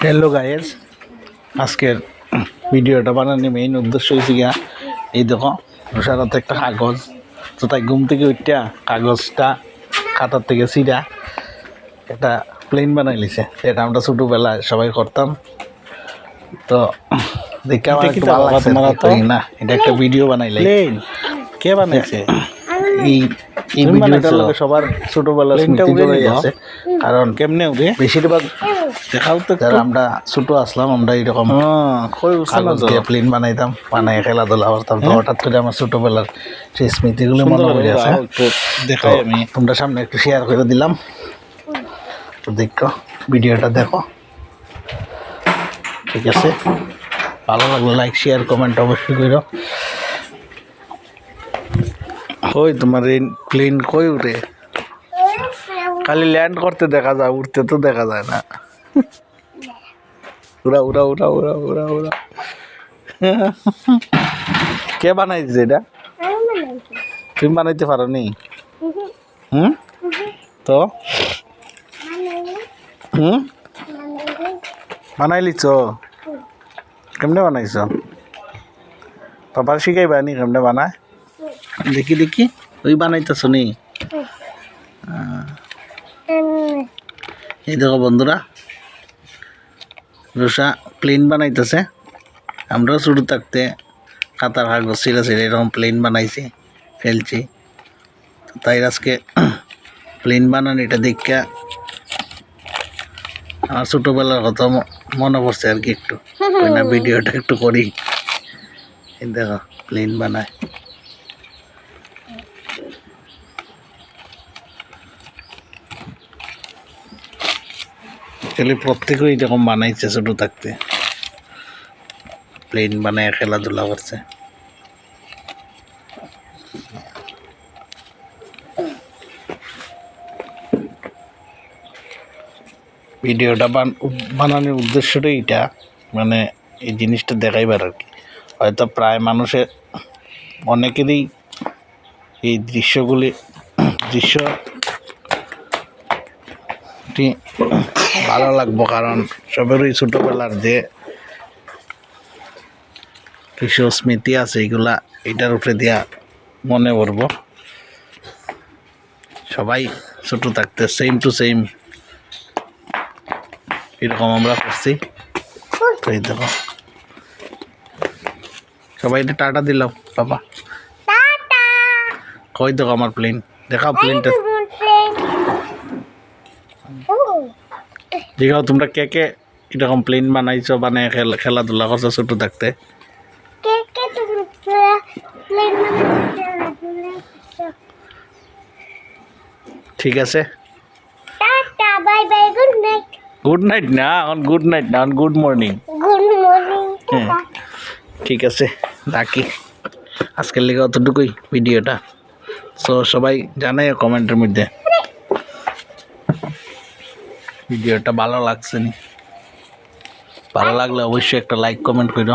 Hello guys আজকের ভিডিওটা বানানোর মেইন উদ্দেশ্য হয়েছে গিয়া এই দেখো সারাতে একটা কাগজ। তো তাই ঘুম থেকে উঠটা কাগজটা খাতার থেকে সিরা একটা প্লেন বানাই লিছে। এটা আমরা ছোটোবেলায় সবাই করতাম। তো দেখে আমার একটু ভালো লাগছে? না এটা একটা ভিডিও বানাইলে কে বানাইছে? এই এই ভিডিওটার লগে সবার ছোটবেলার স্মৃতি জড়াই আছে কারণ কেমনে উঠে বেশিরভাগ দেখাও তো যারা আমরা ছোট আসলাম আমরা এরকম হ্যাঁ বানাইতাম বানাই খেলাধুলা করতাম। তো হঠাৎ করে আমার ছোটবেলার সেই স্মৃতিগুলো মনে সুন্দর পড়ে করে আছে দেখাই আমি। তোমরা সামনে একটু শেয়ার করে দিলাম। তো দেখো ভিডিওটা দেখো। ঠিক আছে? ভালো লাগলে লাইক শেয়ার কমেন্ট অবশ্যই করো। কই তোমার এই প্লেন কই উঠে খালি ল্যান্ড করতে দেখা যায় উঠতে তো দেখা যায় না। উড়া উড়া উড়া উড়া উড়া উড়া কে বানাইছে এটা? তুমি বানাইতে পারো নি হুম? তো? হুম। বানাইলিছ কেমনে বানাইছ? পাপার শিখাইবা নি কেমনে বানায়? দেখি দেখি। ওই বানাইতেছ নি? এই দেখো বন্ধুরা রোসা প্লেন বানাইতেছে। আমরাও শুরু থাকতে খাতার কাগজ ছিঁড়ে ছিঁড়ে এরকম প্লেন বানাইছি ফেলছি। তাই আজকে প্লেন বানানো এটা দেখে আমার ছোটোবেলার কথা মনে পড়ছে আর কি একটু। ভিডিওটা একটু করি। এই দেখো প্লেন বানায়। অ্যাকচুয়ালি প্রত্যেকেই এরকম বানাইছে ছোটো থাকতে। প্লেন বানায়, খেলাধুলা করছে। ভিডিওটা বান- বানানোর উদ্দেশ্যটাই এটা মানে এই জিনিসটা দেখাইবার আর কি। হয়তো প্রায় মানুষের অনেকেরই এই দৃশ্যগুলি দৃশ্যটি ভালো লাগবো কারণ সবেরই ছোটোবেলার যে কিছু স্মৃতি আছে এগুলা এটার উপরে দিয়া মনে করব সবাই ছোটো থাকতে সেম টু সেম এরকম আমরা করছি। এই দেখো। সবাই এটা টাটা দিলাম বাবা। কই দেখো আমার প্লেন দেখাও প্লেনটা দেখাও তোমরা কে কে এরকম প্লেন বানাইছো খেলা খেলাধুলা করছ ছোটো থাকতে? ঠিক আছে. গুড নাইট না এখন গুড নাইট না এখন গুড মর্নিং morning. হ্যাঁ ঠিক আছে রাখি। আজকের লেগে অতটুকুই ভিডিওটা। সো সবাই জানাই কমেন্টের মধ্যে। ভিডিওটা ভালো লাগছে নি? ভালো লাগলে অবশ্যই একটা লাইক কমেন্ট করো